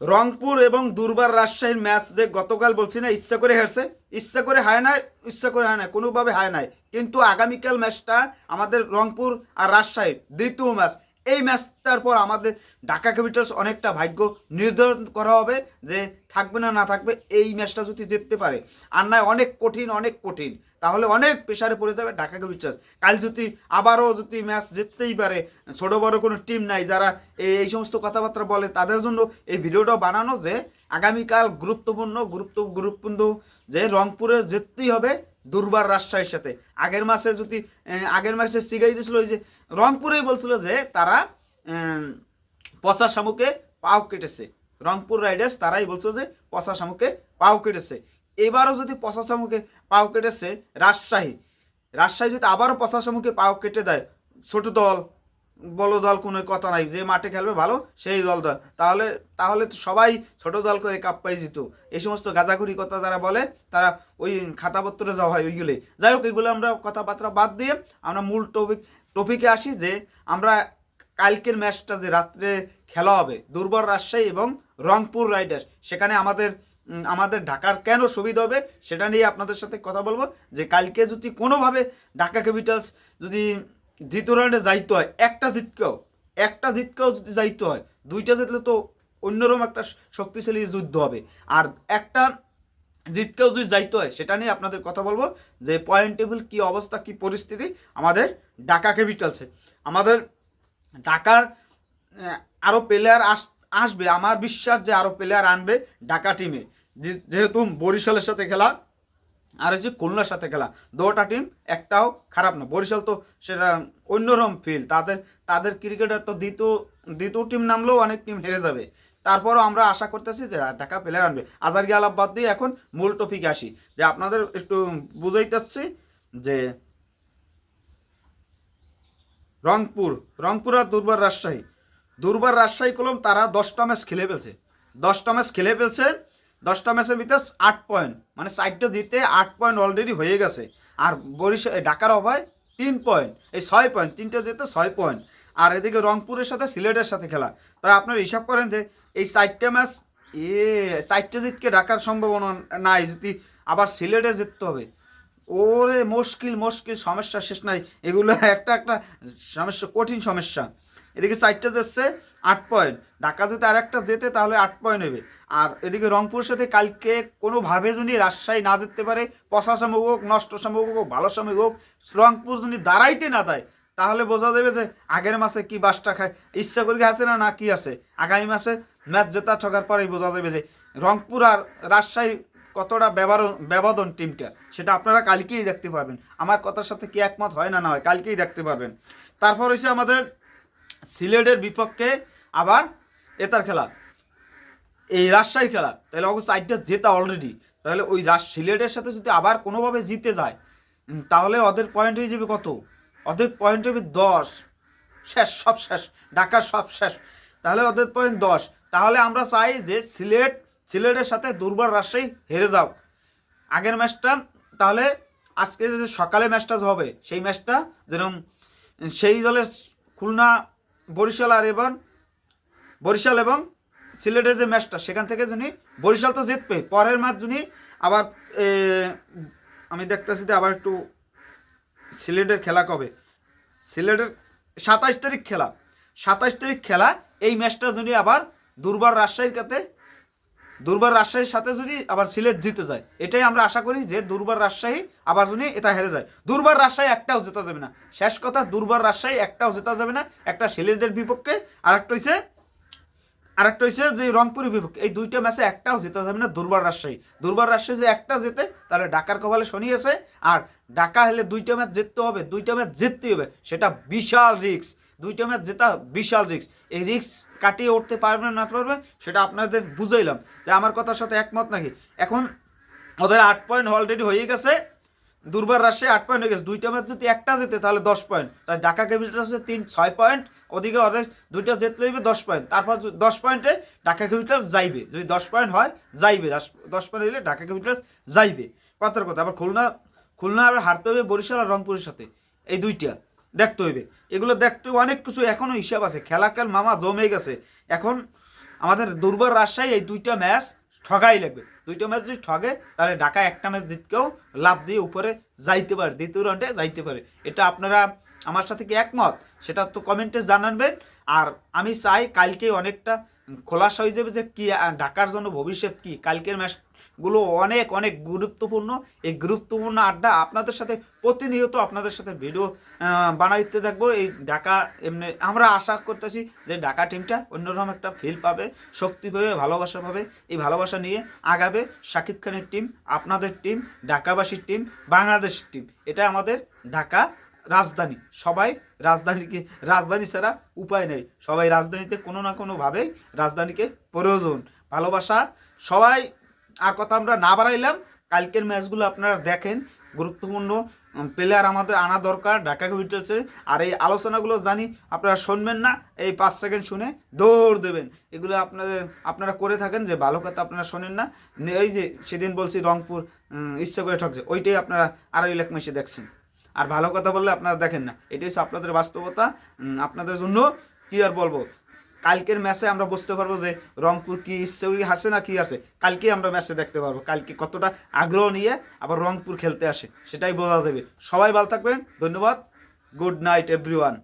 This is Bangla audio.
রংপুর এবং দুর্বার রাজশাহীর ম্যাচ যে গতকাল বলছি না, ইচ্ছা করে হেরছে। ইচ্ছা করে হায় নাই, ইচ্ছা করে হায় নাই, কোনোভাবে হায় নাই। কিন্তু আগামীকাল ম্যাচটা আমাদের রংপুর আর রাজশাহীর দ্বিতীয় ম্যাচ। এই ম্যাচটার পর আমাদের ঢাকা ক্যাপিটালস অনেকটা ভাগ্য নির্ধারণ করা হবে যে থাকবে না না থাকবে, এই ম্যাচটা যদি জিততে পারে। আর নয়, অনেক কঠিন অনেক কঠিন। তাহলে অনেক প্রেশারে পড়ে যাবে ঢাকা ক্যাপিটালস কাল যদি আবারও যদি ম্যাচ জিততেই পারে, ছোট বড় কোনো টিম নাই, যারা এই সমস্ত কথাবার্তা বলে, তাদের জন্য এই ভিডিওটা বানানো যে আগামীকাল গুরুত্বপূর্ণ, গুরুত্ব, গুরুত্বপূর্ণ যে রংপুরে জিততেই হবে দুর্বার রাজশাহীর সাথে। আগের মাসে যদি আগের মাসে সিগাই দিয়েছিল, ওই যে রংপুরেই বলছিল যে তারা পচা শামুকে পাও কেটেছে। রংপুর রাইডার্স তারাই বলছে যে পচা শামুকে পাও কেটেছে। এবারও যদি পচা শামুকে পাও কেটেছে রাজশাহী। রাজশাহী যদি আবারও পচা শামুকে পাও কেটে দেয়, ছোট দল, বড় দল কোনো কথা নাই, যে মাঠে খেলবে ভালো, সেই দল দল। তাহলে তাহলে তো সবাই ছোট দল করে কাপ পাই যেত এই সমস্ত গাঁজাখুরি কথা যারা বলে, তারা ওই খাতাপত্রে যাওয়া হয় ওইগুলোই যাই হোক, এগুলো আমরা কথাবার্তা বাদ দিয়ে আমরা মূল টপিক টপিকে আসি যে আমরা কালকের ম্যাচটা যে রাত্রে খেলা হবে দুর্বল রাজশাহী এবং রংপুর রাইডার্স, সেখানে আমাদের আমাদের ঢাকার কেন সুবিধা হবে সেটা নিয়ে আপনাদের সাথে কথা বলব, যে কালকে যদি কোনোভাবে ঢাকা ক্যাপিটালস যদি দ্বিতীয় রাউন্ডে যাইতে হয়, একটা জিতকেও একটা জিতকেও যদি যাইতে হয়, দুইটা জিতলে তো অন্যরকম একটা শক্তিশালী যুদ্ধ হবে। আর একটা জিতকেও যদি যাইতে হয়, সেটা নিয়ে আপনাদের কথা বলব, যে পয়েন্ট টেবিল কী অবস্থা, কী পরিস্থিতি আমাদের ঢাকা ক্যাপিটালসে। আমাদের ঢাকার আরও প্লেয়ার আস, আসবে, আমার বিশ্বাস যে আরও প্লেয়ার আনবে ঢাকা টিমে যেহেতু বরিশালের সাথে খেলা, আর হচ্ছে খুলনার সাথে খেলা, দুটা টিম একটাও খারাপ না। বরিশাল তো সেটা অন্যরকম ফিল তাদের তাদের ক্রিকেটার তো দ্বিতীয় দ্বিতীয় টিম নামলেও অনেক টিম হেরে যাবে। তারপরও আমরা আশা করতেছি যে ঢাকা প্লেয়ার আনবে। আজার গিয়ে আলাপ বাদ দিয়ে এখন মূল টপিকে আসি। যে আপনাদের একটু বুঝাইতেছি যে রংপুর রংপুর আর দুর্বার রাজশাহী। দুর্বার রাজশাহী কলম তারা দশটা ম্যাচ খেলে ফেলছে। দশটা ম্যাচ খেলে ফেলছে, দশটা ম্যাচের ভিতরে আট পয়েন্ট মানে সাইডটা জিতে আট পয়েন্ট অলরেডি হয়ে গেছে। আর বরিশাল ঢাকার অভায় তিন পয়েন্ট এই ছয় পয়েন্ট তিনটে জিতে ছয় পয়েন্ট আর এদিকে রংপুরের সাথে সিলেটের সাথে খেলা। তাই আপনারা হিসাব করেন যে এই চারটে ম্যাচ, এ, চারটে জিতকে ঢাকার সম্ভাবনা নাই। যদি আবার সিলেটে জিততে হবে ওরে মুশকিল মুশকিল, সমস্যা শেষ নাই। এগুলো একটা একটা সমস্যা, কঠিন সমস্যা। এদিকে চারটে যাচ্ছে আট পয়েন্ট ঢাকা যদি আর একটা যেতে, তাহলে আট পয়েন্ট নেবে। আর এদিকে রংপুরের সাথে কালকে কোনোভাবে যদি রাজশাহী না যেতে পারে পচা সম্ভব হোক নষ্ট সম্ভব হোক, ভালো সময় হোক, রংপুর যদি দাঁড়াইতে না দেয়, তাহলে বোঝা যাবে যে আগের মাসে কি বাসটা খায়। ইচ্ছা করে আছে না না কি আছে? আগামী মাসে ম্যাচ জেতা ঠকার পরেই বোঝা যাবে যে রংপুর আর রাজশাহী কতটা ব্যবধান ব্যবধান টিমটা সেটা আপনারা কালকেই দেখতে পারবেন আমার কথার সাথে কি একমত হয় না না হয়, কালকেই দেখতে পারবেন তারপর হচ্ছে আমাদের সিলেটের বিপক্ষে আবার এতার খেলা। এই রাজশাহীর খেলা। তাহলে অবশ্য সাইডটা জেতা অলরেডি তাহলে ওই রাজ সিলেটের সাথে যদি আবার কোনোভাবে জিতে যায় তাহলে ওদের পয়েন্ট হয়ে যাবে কত? ওদের পয়েন্ট হবে দশ। শেষ, সব শেষ। ঢাকা সব শেষ। তাহলে ওদের পয়েন্ট দশ। তাহলে আমরা চাই যে সিলেট সিলেটের সাথে দুর্বল রাজশাহী হেরে যাও। আগের ম্যাচটা তাহলে আজকে যে সকালে ম্যাচটা হবে, সেই ম্যাচটা যেরকম সেই দলের খুলনা, বরিশাল আর এবার বরিশাল এবং সিলেটের যে ম্যাচটা, সেখান থেকে যিনি বরিশাল তো জিতবে, পরের ম্যাচ যিনি আবার আমি দেখতেছি যে আবার একটু সিলেটের খেলা কবে? সিলেটের সাতাইশ তারিখ খেলা। সাতাইশ তারিখ খেলা, এই ম্যাচটা যদি আবার দুর্বার রাজশাহীর কাছে দুর্বার রাজশাহীর সাথে যদি আবার সিলেট জিতে যায়, এটাই আমরা আশা করি যে দুর্বার রাজশাহী আবার যদি এটা হেরে যায়। দুর্বার রাজশাহী একটাও জেতা যাবে না। শেষ কথা, দুর্বার রাজশাহী একটাও জেতা যাবে না। একটা সিলেটের বিপক্ষে আর একটা হচ্ছে আর একটা হচ্ছে যে রংপুরের বিপক্ষে। এই দুইটা ম্যাচে একটাও জেতা যাবে না দুর্বার রাজশাহী। দুর্বার রাজশাহী যে একটা জেতে, তাহলে ঢাকার কপালে শনি আছে। আর ঢাকা হলে দুইটা ম্যাচ জিততে হবে, দুইটা ম্যাচ জিততে হবে। সেটা বিশাল রিস্ক। দুইটা ম্যাচ জেতা বিশাল রিস্ক। এই রিক্স কাটিয়ে উঠতে পারবে না পারবে, সেটা আপনাদের বুঝাইলাম। যে আমার কথার সাথে একমত নাকি? এখন ওদের আট পয়েন্ট অলরেডি হয়ে গেছে। দুর্বার রাজশাহী আট পয়েন্ট হয়ে গেছে। দুইটা ম্যাচ যদি একটা জেতে, তাহলে দশ পয়েন্ট তাই ঢাকা ক্যাপিটালসে তিন, ছয় পয়েন্ট ওদিকে ওদের দুইটা জিতলে হইবে দশ পয়েন্ট তারপর দশ পয়েন্টে ঢাকা ক্যাপিটালস যাইবে। যদি দশ পয়েন্ট হয়, যাইবে। দশ পয়েন্ট হইলে ঢাকা ক্যাপিটালস যাইবে। কথার কথা। আবার খুলনা খুলনা আবার হারতে হবে বরিশাল আর রংপুরের সাথে। এই দুইটা। দেখতে হইবে। এগুলো দেখতে অনেক কিছু এখনও হিসাব আছে। খেলা খেল মামা জমে গেছে। এখন আমাদের দুর্বল রাজশাহী এই দুইটা ম্যাচ ঠগাই লাগবে। দুইটা ম্যাচ যদি ঠগে, তাহলে ঢাকা একটা ম্যাচ জিতকেও লাভ দিয়ে উপরে যাইতে পারে, দ্বিতীয় রাউন্ডে যাইতে পারে। এটা আপনারা আমার সাথে কি একমত? সেটা তো কমেন্টে জানাবেন। আর আমি চাই কালকে অনেকটা খোলাসা হয়ে যাবে যে কি ঢাকার জন্য ভবিষ্যৎ কি? কালকের ম্যাচগুলো অনেক অনেক গুরুত্বপূর্ণ। এই গুরুত্বপূর্ণ আড্ডা আপনাদের সাথে প্রতিনিয়ত আপনাদের সাথে ভিডিও বানাইতে থাকব। এই ঢাকা এমনি, আমরা আশা করতেছি যে ঢাকা টিমটা অন্যরকম একটা ফিল পাবে, শক্তি পাবে, ভালোবাসা পাবে। এই ভালোবাসা নিয়ে আগাবে শাকিব খানের টিম আপনাদের টিম ঢাকাবাসীর টিম বাংলাদেশ টিম এটা আমাদের ঢাকা রাজধানী। সবাই রাজধানীকে, রাজধানী ছাড়া উপায় নেই। সবাই রাজধানীতে কোনো না কোনোভাবেই রাজধানীকে প্রয়োজন। ভালোবাসা, সবাই, আর কথা আমরা না বাড়াইলাম, কালকের ম্যাচগুলো আপনারা দেখেন, গুরুত্বপূর্ণ প্লেয়ার আমাদের আনা দরকার, ঢাকা ক্যাপিটালসের আর এই আলোচনাগুলো জানি আপনারা শুনবেন না, এই পাঁচ সেকেন্ড শুনে দৌড় দেবেন। এগুলো আপনাদের, আপনারা করে থাকেন যে ভালো কথা আপনারা শোনেন না। এই যে সেদিন বলছি রংপুর ইচ্ছা করে ঠকছে, ওইটাই আপনারা আড়াই লাখ মেসে দেখছেন। আর ভালো কথা বললে আপনারা দেখেন না। এটাই হচ্ছে আপনাদের বাস্তবতা। আপনাদের জন্য কি আর বলব? কালকের ম্যাচে আমরা বুঝতে পারব যে রংপুর কি ইচ্ছে আছে না কি আছে। কালকে আমরা ম্যাচে দেখতে পারব। কালকে কতটা আগ্রহ নিয়ে আবার রংপুর খেলতে আসে, সেটাই বোঝা যাবে। সবাই ভালো থাকবেন। ধন্যবাদ। Good night everyone